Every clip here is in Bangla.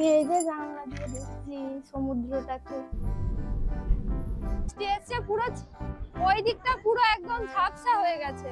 আমি এই যে জানলা দিয়ে দেখছি সমুদ্রটাকে। স্টেজে পুরো ওই দিকটা পুরো একদম ঝাপসা হয়ে গেছে।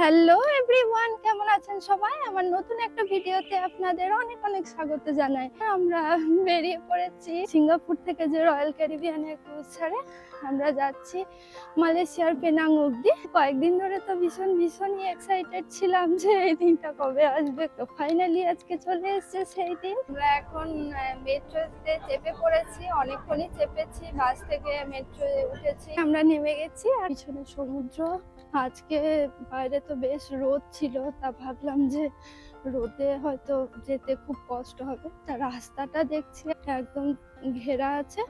হ্যালো এভরিওয়ান কেমন আছেন সবাই? আমার নতুন একটা ভিডিওতে আপনাদের অনেক অনেক স্বাগত জানাই। আমরা বেরিয়ে পড়েছি সিঙ্গাপুর থেকে যে রয়্যাল ক্যারিবিয়ানের ক্রুজ ছাড়ে। আমরা যাচ্ছি মালয়েশিয়ার পেনাং অব্দি কয়েকদিন ধরে তো ভীষণ ভীষণই এক্সাইটেড ছিলাম যে এই দিনটা কবে আসবে। তো ফাইনালি আজকে চলে এসেছে সেই দিন। আমরা এখন মেট্রোতে চেপে পড়েছি, অনেকক্ষণই চেপেছি বাস থেকে মেট্রো উঠেছি। আমরা নেমে গেছি আর পিছনে সমুদ্র। আজকে বাইরে তো বেশ রোদ ছিল, তা ভাবলাম যে রোদে হয়তো যেতে খুব কষ্ট হবে। তা রাস্তাটা দেখছি একদম ঘেরা আছে,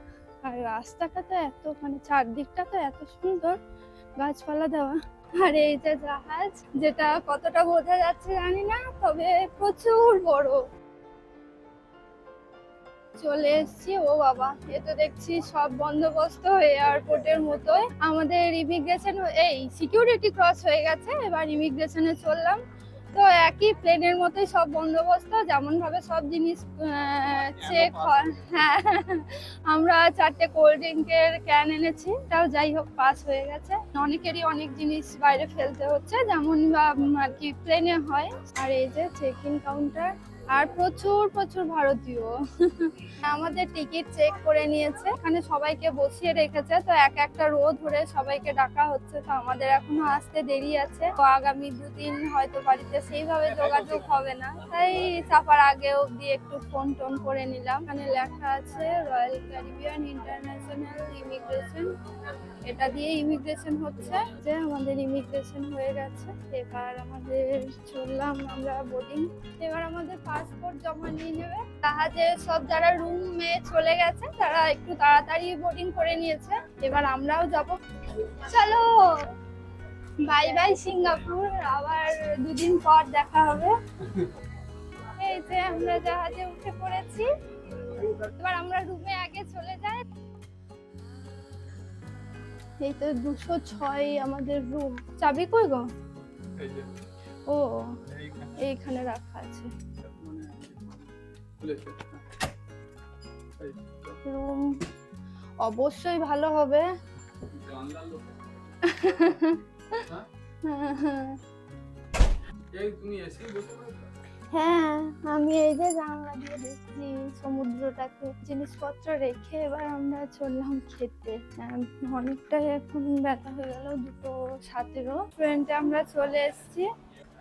আর রাস্তাটা তো এত মানে চারদিকটা তো এত সুন্দর গাছপালা দেওয়া। আর এই যে জাহাজ, যেটা কতটা বোঝা যাচ্ছে জানি না, তবে প্রচুর বড়। চলে এসেছি। ও বাবা এ তো দেখছি সব বন্দোবস্ত এয়ারপোর্টের মতোই। আমাদের ইমিগ্রেশন এই সিকিউরিটি ক্রস হয়ে গেছে এবার ইমিগ্রেশনে চললাম। তো একই প্লেনের মতোই সব বন্দোবস্ত যেমন ভাবে সব জিনিস চেক হয়। আমরা চারটে কোল্ড ড্রিঙ্কের ক্যান এনেছি তাও যাই হোক পাস হয়ে গেছে। অনেকেরই অনেক জিনিস বাইরে ফেলতে হচ্ছে যেমন আর কি প্লেনে হয়। আর এই যে চেক ইন কাউন্টার আর প্রচুর প্রচুর ভারতীয়। আমাদের টিকিট চেক করে নিয়েছে। এখানে সবাইকে বসিয়ে রেখেছে। তো এক একটা রো ধরে সবাইকে ডাকা হচ্ছে। তো আমাদের এখনও আসতে দেরি আছে। তো আগামী দুদিন হয়তো বাড়িতে সেইভাবে যোগাযোগ হবে না। তাই চাপার আগে অব্দি একটু ফোন টোন করে নিলাম। এখানে লেখা আছে রয়্যাল ক্যারিবিয়ান ইন্টারন্যাশনাল ইমিগ্রেশন এটা দিয়ে ইমিগ্রেশন হচ্ছে, যে আমাদের ইমিগ্রেশন হয়ে গেছে। এবার আমাদের চললাম আমরা বোর্ডিং এবার আমাদের পাসপোর্ট জমা নিয়ে নেবে। জাহাজে সব যারা রুম রুমে চলে গেছে, তারা একটু তাড়াতাড়ি বোর্ডিং করে নিয়েছে। এবার আমরাও যাব। চলো! Bye bye Singapore. আবার দুদিন পর দেখা হবে। এই যে আমরা জাহাজে উঠে পড়েছি। এবার আমরা রুমে আগে চলে যাই। এই তো দুশো ছয় আমাদের রুম চাবি কই গো? ও এইখানে। রাখা আছে। রুম অবশ্যই ভালো হবে। এই তুমি এসে বসে? হ্যাঁ আমি এই যে জানলা দিয়ে দেখছি সমুদ্রটাকে, জিনিসপত্র রেখে এবার আমরা চললাম খেতে। অনেকটাই এখন বেলা হয়ে গেল, দুটো সতেরো। রেস্টুরেন্টে আমরা চলে এসেছি।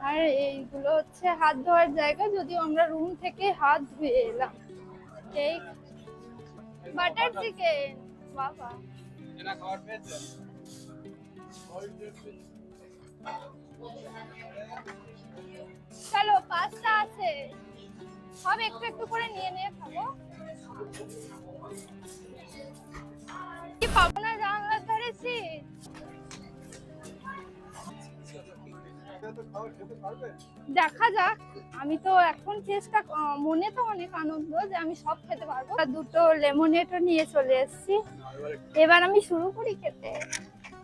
আর এইগুলো হচ্ছে হাত ধোয়ার জায়গা, যদিও আমরা রুম থেকে হাত ধুয়ে এলাম। এই বাটার চিকেন বাবা। চলো পাস্তা আছে। সব একটু একটু করে নিয়ে নিয়ে খাব। কি পাবো না জানলার ধরেছি? দেখা যাক। আমি তো এখন চেষ্টা মনে তো অনেক আনন্দ যে আমি সব খেতে পারব। দুটো লেমনেটও নিয়ে চলে এসেছি। এবার আমি শুরু করি খেতে।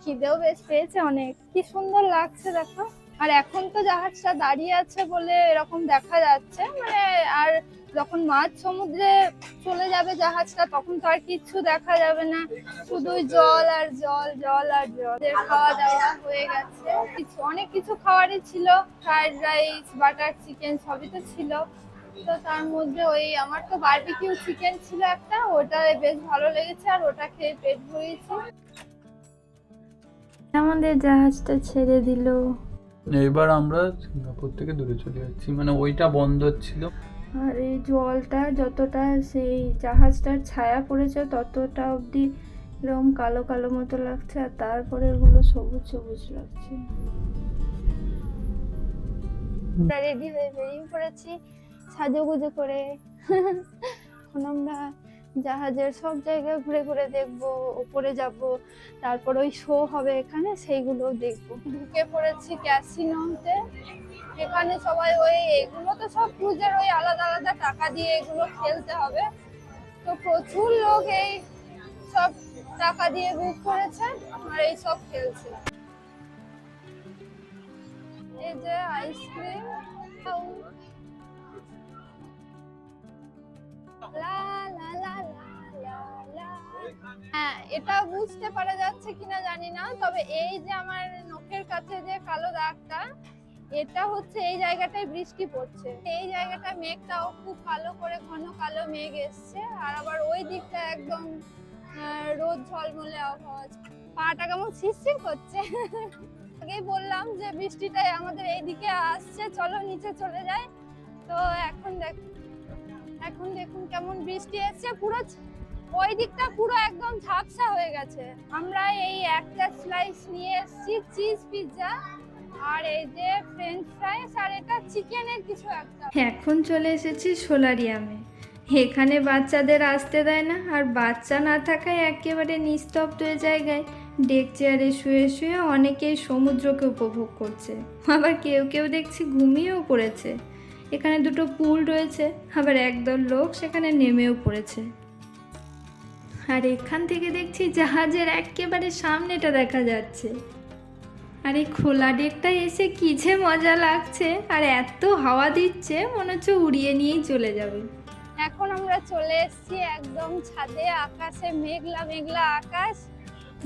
খিদেও বেশ পেয়েছে অনেক। কি সুন্দর লাগছে দেখো। আর এখন তো জাহাজটা দাঁড়িয়ে আছে বলে এরকম দেখা যাচ্ছে। মানে আর যখন মাঝ সমুদ্রে চলে যাবে জাহাজটা, তখন তো আর কিচ্ছু দেখা যাবে না। শুধু জল আর জল জল আর জল। খাওয়া দাওয়া হয়ে গেছে। কিছু, অনেক কিছু খাবারই ছিল। ফ্রাইড রাইস, বাটার চিকেন সবই তো ছিল। তো তার মধ্যে ওই আমার তো বারবিকিউ চিকেন ছিল একটা। ওটা বেশ ভালো লেগেছে আর ওটা খেয়ে পেট ভরিয়েছি আমাদের জাহাজটা ছেড়ে দিল। এবার আমরা সিঙ্গাপুর থেকে দূরে চলে যাচ্ছি। মানে ওইটা বন্ধ ছিল। আর এই জলটা যতটা সেই জাহাজটার ছায়া পড়েছে, ততটা অবধি এরকম কালো কালো মতো লাগছে, আর তারপরে এগুলো সবুজ সবুজ লাগছে। রেডি হয়ে বেরিয়ে পড়েছি সাজুগুজু করে। এখন আমরা জাহাজের সব জায়গায় ঘুরে ঘুরে দেখব, ওপরে যাব, তারপর ওই শো হবে এখানে, সেইগুলো দেখব। ঢুকে পড়েছি ক্যাসিনোতে। এখানে সবাই ওই এগুলো তো সব ক্রুজের ওই আলাদা আলাদা টাকা দিয়ে এগুলো খেলতে হবে। তো প্রচুর লোক এই সব টাকা দিয়ে বুক করেছে আর এই সব খেলছে। এই যে আইসক্রিম হ্যাঁ এটা বুঝতে পারা যাচ্ছে কিনা জানি না, তবে এই যে আমার নখের কাছে যে কালো দাগটা, এটা হচ্ছে এই জায়গাটায় বৃষ্টি পড়ছে। এই জায়গাটা মেঘটাও খুব কালো করে ঘন কালো মেঘ এসছে, আর আবার ওই দিকটা একদম রোদ ঝলমলে আছে। পাটা কেমন শিরশির করছে? আগেই বললাম যে বৃষ্টিটাই আমাদের এইদিকে আসছে, চলো নিচে চলে যায় তো এখন দেখ এখন দেখুন কেমন বৃষ্টি এসছে, পুরো ওই দিকটা পুরো একদম ঝাপসা হয়ে গেছে। আমরা এই একটা স্লাইস নিয়ে এসেছি চিজ পিৎজা আর এই যে ফ্রেঞ্চ ফ্রাইস আর এটা চিকেনের কিছু একটা। এখন চলে এসেছি সোলারিয়ামে। এখানে বাচ্চাদের আসতে দেয় না, আর বাচ্চা না থাকায় একেবারে নিস্তব্ধ এ জায়গায় ডেক চেয়ারে শুয়ে শুয়ে অনেকেই সমুদ্রকে উপভোগ করছে। আবার কেউ কেউ দেখছি ঘুমিয়েও পড়েছে। এখানে দুটো পুল রয়েছে, আবার একদল লোক সেখানে নেমেও পড়েছে। আর এখান থেকে দেখছি জাহাজের একেবারে সামনেটা দেখা যাচ্ছে। আর এই খোলা ডেকটা এসে কি যে মজা লাগছে, আর এত হাওয়া দিচ্ছে, মনে হচ্ছে উড়িয়ে নিয়েই চলে যাবে। এখন আমরা চলে এসেছি একদম ছাদে, আকাশে মেঘলা মেঘলা আকাশ।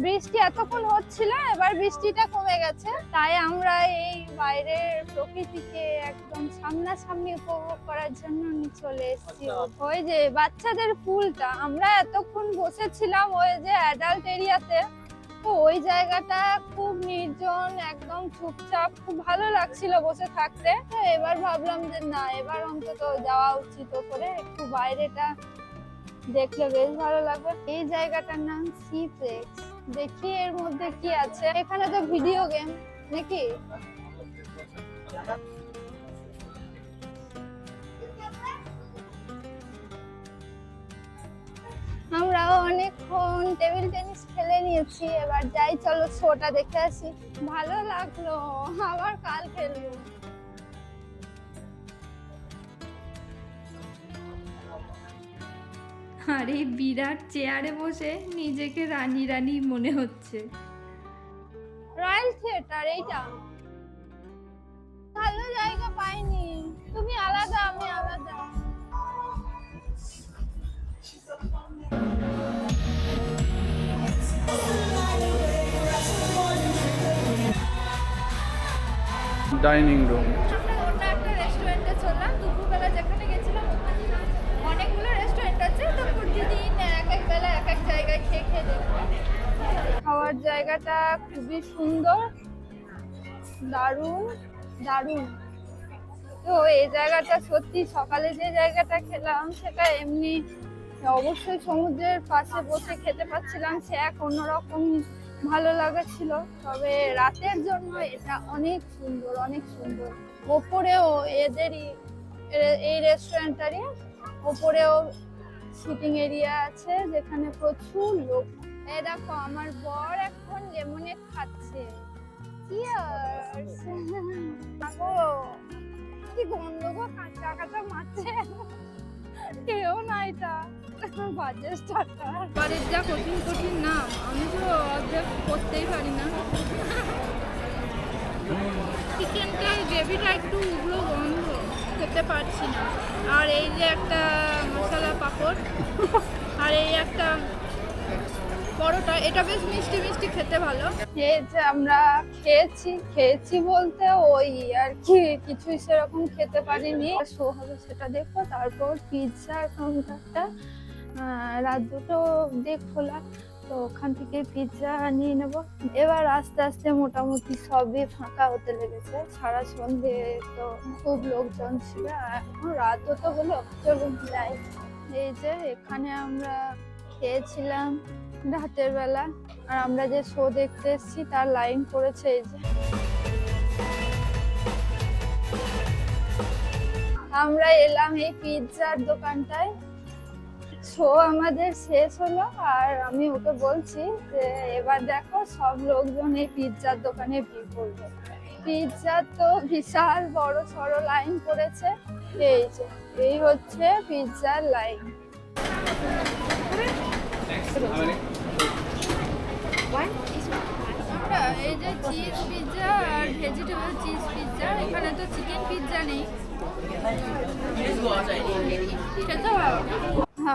বৃষ্টি এতক্ষণ হচ্ছিল বৃষ্টিটা কমে গেছে তাই আমরা এই বাইরের প্রকৃতিকে একদম সামনাসামনি উপভোগ করার জন্য চলে এসেছি। ওই যে বাচ্চাদের পুলটা আমরা এতক্ষণ বসেছিলাম ওই যে অ্যাডাল্ট এরিয়াতে তো ওই জায়গাটা খুব নির্জন একদম চুপচাপ খুব ভালো লাগছিল বসে থাকতে। তো এবার ভাবলাম যে না এবার অন্তত যাওয়া উচিত করে একটু বাইরেটা দেখলে বেশ ভালো লাগবে। এই জায়গাটার নাম সি প্লেক্স দেখি এর মধ্যে কি আছে। এখানে তো ভিডিও গেম নাকি? আমরাও অনেকক্ষণ টেবিল টেনিস খেলে নিয়েছি। এবার যাই, চলো শোটা দেখে আসি। ভালো লাগল, আবার কাল খেলব। আর এই বিরাট চেয়ারে বসে নিজেকে রানী রানী মনে হচ্ছে। রয়্যাল থিয়েটার এইটা। ভালো জায়গা পাইনি। তুমি আলাদা আমি আলাদা। ডাইনিং রুম জায়গাটা খুবই সুন্দর। দারুণ দারুণ। তো এই জায়গাটা সত্যি সকালে যে জায়গাটা খেলাম, সেটা এমনি অবশ্যই সমুদ্রের পাশে বসে খেতে পাচ্ছিলাম, সে এক অন্যরকম ভালো লাগা তবে রাতের জন্য এটা অনেক সুন্দর অনেক সুন্দর। ওপরেও এদেরই এই রেস্টুরেন্টটারই ওপরেও শুটিং এরিয়া আছে, যেখানে প্রচুর লোক। এই দেখো, আমার বর এখন লেমনেড খাচ্ছে। চিয়ার্স আগো কি গন্ধ গো, কাঁচা কাঁচা মারছে কেউ না এটা। বাজে স্টার্টার বাড়ির যা কঠিন কঠিন নাম, আমি তো অবজেক্ট করতেই পারি না। চিকেনটার গ্রেভিটা একটু উগ্র গন্ধ খেতে পারছি না। আর এই যে একটা মশলা পাঁপড়, আর এই একটা পরোটা, এটা বেশ মিষ্টি মিষ্টি খেতে ভালো। যে আমরা খেয়েছি খেয়েছি বলতে ওই আর কি, কিছুই সেরকম খেতে পারিনি। শো হবে সেটা দেখো তারপর পিৎজা কাউন্টারটা রাত দুটো অব্দি খোলা, তো ওখান থেকে পিৎজা নিয়ে নেব। এবার আস্তে আস্তে মোটামুটি সবই ফাঁকা হতে লেগেছে। সারা সন্ধে তো খুব লোকজন ছিল এখন রাতও তো হলো। চলুন যাই। এই যে এখানে আমরা খেয়েছিলাম। রাতের বেলা। আর আমরা যে শো দেখতে এসেছি, তার লাইন পড়েছে এই যে। আমরা এলাম এই পিৎজার দোকানটায়। শো আমাদের শেষ হলো, আর আমি ওকে বলছি যে, এবার দেখো, সব লোকজন এই পিৎজার দোকানে ভিড় করবে। পিৎজার তো বিশাল বড় সড়ো লাইন পড়েছে। এই যে, এই হচ্ছে পিৎজার লাইন আমরা এই যে চিজ পিৎজা আর ভেজিটেবল চিজ পিৎজা এখানে তো চিকেন পিৎজা নেই।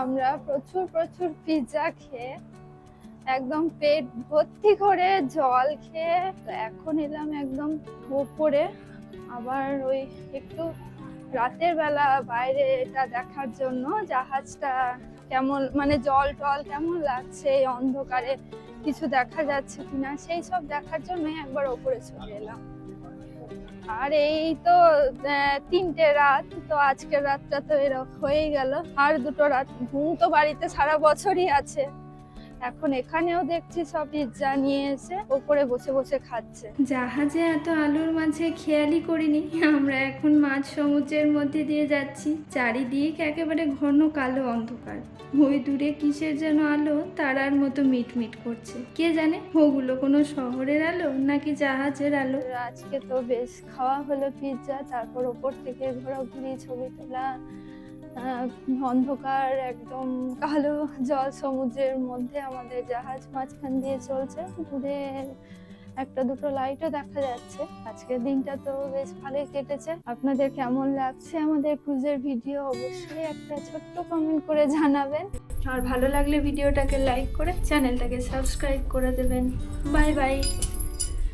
আমরা প্রচুর প্রচুর পিৎজা খেয়ে একদম পেট ভর্তি করে জল খেয়ে এখন এলাম একদম উপরে আবার ওই একটু রাতের বেলা বাইরে এটা দেখার জন্য জাহাজটা কেমন মানে জল টল কেমন লাগছে, এই অন্ধকারে কিছু দেখা যাচ্ছে কিনা, সেই সব দেখার জন্য একবার ওপরে চলে এলাম। আর এই তো তিনটে রাত, তো আজকের রাতটা তো এরকম হয়ে গেল। আর দুটো রাত, ঘুম তো বাড়িতে সারা বছরই আছে। এখন এখানেও দেখছি সব পিৎজা নিয়ে এসে ওপরে বসে বসে খাচ্ছে। জাহাজে এত আলুর মাঝে খেয়ালই করিনি আমরা এখন মাঝ সমুদ্রের মধ্যে দিয়ে যাচ্ছি চারিদিক একেবারে ঘন কালো অন্ধকার। ওই দূরে কিসের যেন আলো তারার মতো মিটমিট করছে। কে জানে ওগুলো কোনো শহরের আলো নাকি জাহাজের আলো? আজকে তো বেশ খাওয়া হলো পিৎজা তারপর ওপর থেকে ঘোরাঘুরি ছবি তোলা অন্ধকার, একদম কালো জল সমুদ্রের মধ্যে আমাদের জাহাজ মাঝখান দিয়ে চলছে। দূরে একটা দুটো লাইটও দেখা যাচ্ছে। আজকের দিনটা তো বেশ ভালোই কেটেছে। আপনাদের কেমন লাগছে আমাদের ক্রুজের ভিডিও অবশ্যই একটা ছোট্ট কমেন্ট করে জানাবেন। আর ভালো লাগলে ভিডিওটাকে লাইক করে চ্যানেলটাকে সাবস্ক্রাইব করে দেবেন। Bye bye